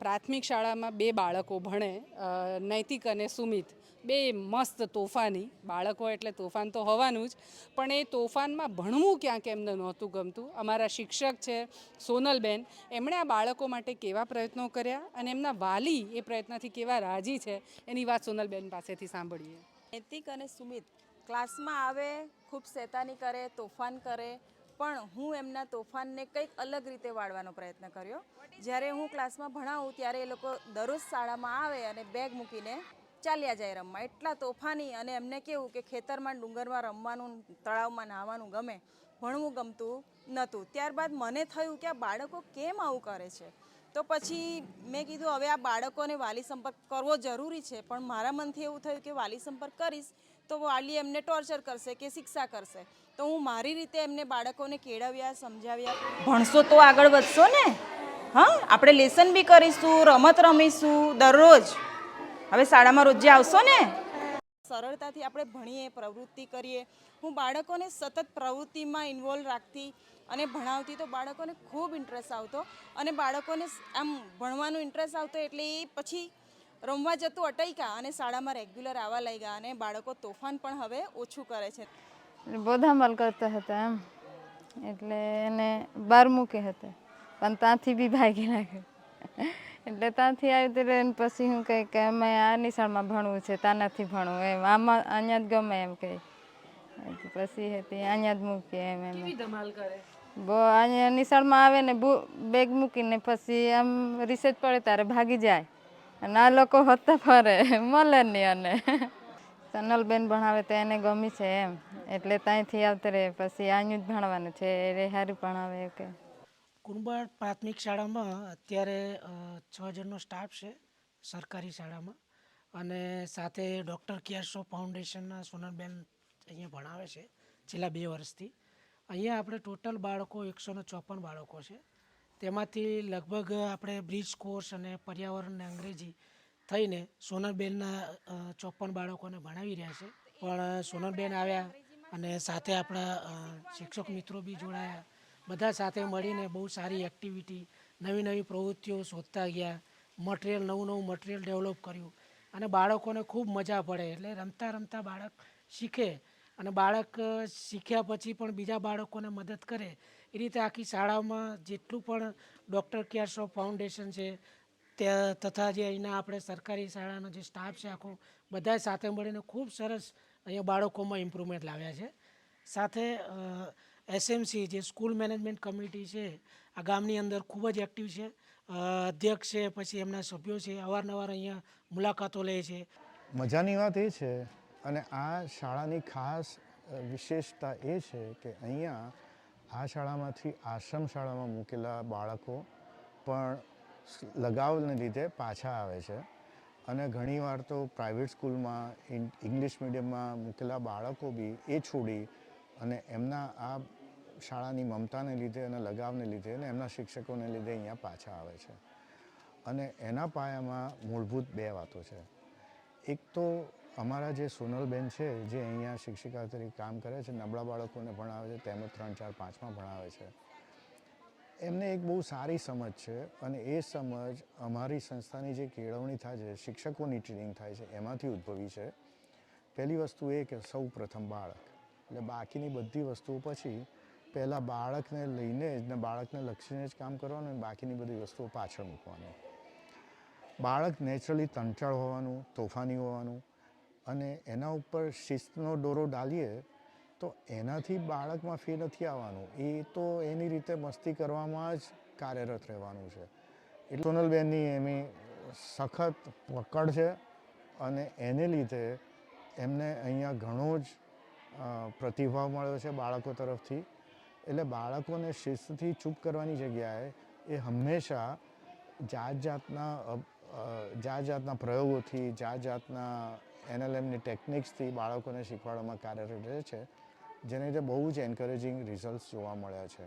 પ્રાથમિક શાળામાં બે બાળકો ભણે નૈતિક અને સુમિત. બે મસ્ત તોફાની. બાળકો એટલે તોફાન તો હોવાનું જ, પણ એ તોફાનમાં ભણવું ક્યાંક એમને નહોતું ગમતું? અમારા શિક્ષક છે સોનલબેન, એમણે આ બાળકો માટે કેવા પ્રયત્નો કર્યા અને એમના વાલી એ પ્રયત્નથી કેવા રાજી છે? એની વાત સોનલબેન પાસેથી સાંભળીએ. નૈતિક અને સુમિત. ક્લાસમાં આવે, ખૂબ શેતાની કરે, તોફાન કરે પણ હું એમના તોફાનને કંઈક અલગ રીતે વાળવાનો પ્રયત્ન કર્યો. જ્યારે હું ક્લાસમાં ભણાવું ત્યારે એ લોકો દરરોજ શાળામાં આવે અને બેગ મૂકીને ચાલ્યા જાય રમવા. એટલા તોફાની અને એમને કેવું કે ખેતરમાં ડુંગરમાં રમવાનું, તળાવમાં નાહવાનું ગમે, ભણવું ગમતું નહોતું. ત્યારબાદ મને થયું કે આ બાળકો કેમ આવું કરે છે? તો પછી મેં કીધું, હવે આ બાળકોને વાલી સંપર્ક કરવો જરૂરી છે, પણ મારા મનથી એવું થયું કે વાલી સંપર્ક કરીશ તો વાલી એમને ટોર્ચર કરશે કે શિક્ષા કરશે. તો હું મારી રીતે એમને બાળકોને કેળવ્યા, સમજાવ્યા. ભણશો તો આગળ વધશો ને? હા, આપણે લેસન બી કરીશું, રમત રમીશું, દરરોજ. હવે શાળામાં રોજે આવશો ને? સરળતાથી આપણે ભણીએ, પ્રવૃત્તિ કરીએ. હું બાળકોને સતત પ્રવૃત્તિમાં ઇન્વોલ્વ રાખતી અને ભણાવતી તો બાળકોને ખૂબ ઇન્ટરેસ્ટ આવતો. અને બાળકોને આમ ભણવાનું ઇન્ટરેસ્ટ આવતો એટલે એ પછી રમવા જતું અટૈકા અને શાળામાં રેગ્યુલર આવવા લાગ્યા અને બાળકો તોફાન પણ હવે ઓછું કરે છે. બોધામલ કરતા હતા એમ. એટલે એને બાર મૂકે હતા. પણ ત્યાંથી બી ભાગી નાખે એટલે ત્યાંથી આવી ત્યારે પછી હું કહે કે અમે આ નિશાળમાં ભણવું છે ત્યાં નથી ભણવું એમ. આમાં અહીંયા જ ગમે એમ કહે પછી હતી અહીંયા જ મૂકીએ એમ એમ. બહુ અહીંયા નિશાળમાં આવે ને બુ બેગ મૂકીને પછી આમ રિસેટ પડે ત્યારે ભાગી જાય. આ લોકો હોતા ફરે. મળે નહીં અને. સનલબેન ભણાવે તો એને ગમી છે એમ. એટલે ત્યાંથી આવતે રહે. પછી અહીંયા જ ભણવાનું છે. એ સારું ભણાવે કે. કુંભાર પ્રાથમિક શાળામાં અત્યારે છ જણનો સ્ટાફ છે સરકારી શાળામાં. અને સાથે ડૉક્ટર કેરશો ફાઉન્ડેશનના સોનલબેન અહીંયા ભણાવે છે, છેલ્લા બે વર્ષથી. અહીંયા આપણે ટોટલ બાળકો એકસો ને ચોપન બાળકો છે. તેમાંથી લગભગ આપણે બ્રિજ કોર્સ અને પર્યાવરણ અંગ્રેજી થઈને સોનલબેનના ચોપન બાળકોને ભણાવી રહ્યા છે. પણ સોનલબેન આવ્યા અને સાથે આપણા શિક્ષક મિત્રો બી જોડાયા. બધા સાથે મળીને બહુ સારી એક્ટિવિટી નવી નવી પ્રવૃત્તિઓ શોધતા ગયા. મટીરિયલ નવું નવું મટીરિયલ ડેવલપ કર્યું. અને બાળકોને ખૂબ મજા પડે. એટલે રમતા રમતા બાળક શીખે. અને બાળક શીખ્યા પછી પણ બીજા બાળકોને મદદ કરે, એ રીતે આખી શાળામાં જેટલું પણ ડૉક્ટર કેર શો ફાઉન્ડેશન છે તથા જે અહીંના આપણે સરકારી શાળાનો જે સ્ટાફ છે આખો બધા સાથે મળીને ખૂબ સરસ અહીંયા બાળકોમાં ઇમ્પ્રુવમેન્ટ લાવ્યા છે. સાથે એસએમસી જે સ્કૂલ મેનેજમેન્ટ કમિટી છે, આ ગામની અંદર ખૂબ જ એક્ટિવ છે. અધ્યક્ષ છે, પછી એમના સભ્યો છે, અવારનવાર અહીંયા મુલાકાતો લે છે. મજાની વાત એ છે અને આ શાળાની ખાસ વિશેષતા એ છે કે અહીંયા આ શાળામાંથી આશ્રમ શાળામાં મૂકેલા બાળકો પણ લગાવને લીધે પાછા આવે છે. અને ઘણીવાર તો પ્રાઇવેટ સ્કૂલમાં ઇંગ્લિશ મીડિયમમાં મૂકેલા બાળકો બી એ છોડી અને એમના આ શાળાની મમતાને લીધે અને લગાવને લીધે અને એમના શિક્ષકોને લીધે અહીંયા પાછા આવે છે. અને એના પાયામાં મૂળભૂત બે વાતો છે. એક તો અમારા જે સોનલબેન છે, જે અહીંયા શિક્ષિકા તરીકે કામ કરે છે, નબળા બાળકોને ભણાવે છે, તેમજ ત્રણ ચાર પાંચમાં ભણાવે છે. એમને એક બહુ સારી સમજ છે અને એ સમજ અમારી સંસ્થાની જે કેળવણી થાય છે, શિક્ષકોની ટ્રેનિંગ થાય છે, એમાંથી ઉદ્ભવી છે. પહેલી વસ્તુ એ કે સૌ પ્રથમ બાળક. એટલે બાકીની બધી વસ્તુઓ પછી પહેલાં બાળકને લઈને જ ને બાળકને લક્ષીને જ કામ કરવાનું અને બાકીની બધી વસ્તુઓ પાછળ મૂકવાનું. બાળક નેચરલી તંચાળ હોવાનું, તોફાની હોવાનું અને એના ઉપર શિસ્તનો દોરો ડાલીએ, તો એનાથી બાળકમાં ફી નથી આવવાનું. એ તો એની રીતે મસ્તી કરવામાં જ કાર્યરત રહેવાનું છે. એટલે સોનલબેનની એમની સખત પકડ છે અને એને લીધે એમને અહીંયા ઘણો જ પ્રતિભાવ મળ્યો છે બાળકો તરફથી. એટલે બાળકોને શિસ્તથી ચૂપ કરવાની જગ્યાએ એ હંમેશા જાત જાતના જાત જાતના પ્રયોગોથી, જાત જાતના એનએલએમની ટેકનિક્સથી બાળકોને શીખવાડવામાં કાર્યરત રહે છે, જેને લીધે બહુ જ એન્કરેજિંગ રિઝલ્ટ્સ જોવા મળ્યા છે.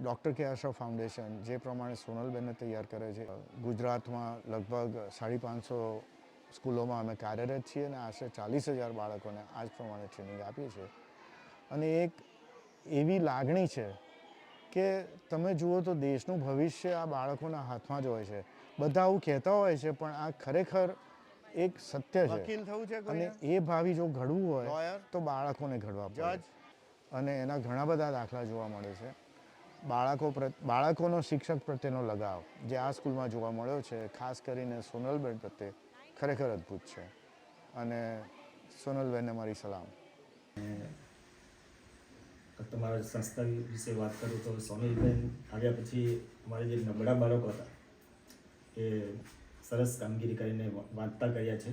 ડૉક્ટર કે આશા ફાઉન્ડેશન જે પ્રમાણે સોનલબેનને તૈયાર કરે છે, ગુજરાતમાં લગભગ સાડી પાંચસો સ્કૂલોમાં અમે કાર્યરત છીએ અને આશરે ચાલીસ હજાર બાળકોને આ જ પ્રમાણે ટ્રેનિંગ આપીએ છીએ. અને એક એવી લાગણી છે કે તમે જુઓ તો દેશનું ભવિષ્ય આ બાળકોના હાથમાં જ હોય છે. બધા આવું કહેતા હોય છે પણ આ ખરેખર એક સત્ય છે. વકીલ થવું છે અને એ ભાવિ જો ઘડવું હોય? તો બાળકોને ઘડવા પડે? અને એના ઘણા બધા દાખલા જોવા મળે છે. બાળકો બાળકોનો શિક્ષક પ્રત્યેનો લગાવ જે આ સ્કૂલમાં જોવા મળ્યો છે ખાસ કરીને સોનલબેન પ્રત્યે ખરેખર અદ્ભુત છે. અને સોનલબેનને મારી સલામ. તમારા સંસ્થા વિશે વાત કરું તો સોનલબેન આવ્યા પછી અમારે જે નબળા બાળકો હતા એ સરસ કામગીરી કરીને વાંચતા કર્યા છે.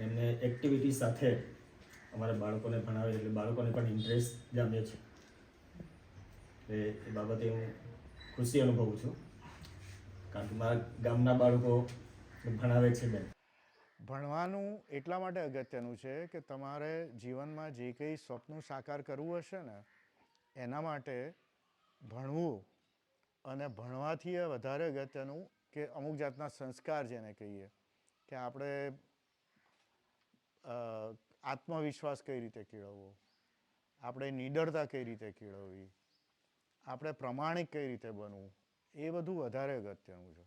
એમને એક્ટિવિટી સાથે અમારા બાળકોને ભણાવે એટલે બાળકોને પણ ઇન્ટરેસ્ટ જામ્યો છે. એટલે એ બાબતે હું ખુશી અનુભવું છું. કારણ કે મારા ગામના બાળકો ભણાવે છે બેન. ભણવાનું એટલા માટે અગત્યનું છે કે તમારે જીવનમાં જે કંઈ સ્વપ્ન સાકાર કરવું હશે ને, એના માટે ભણવું અને ભણવાથી વધારે અગત્યનું કે અમુક જાતના સંસ્કાર જેને કહીએ, કે આપણે આત્મવિશ્વાસ કઈ રીતે કેળવવો? આપણે નિડરતા કઈ રીતે કેળવવી? આપણે પ્રમાણિક કઈ રીતે બનવું? એ બધું વધારે અગત્યનું છે.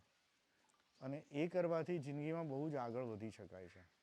અને એ કરવાથી જિંદગીમાં બહુ જ આગળ વધી શકાય છે.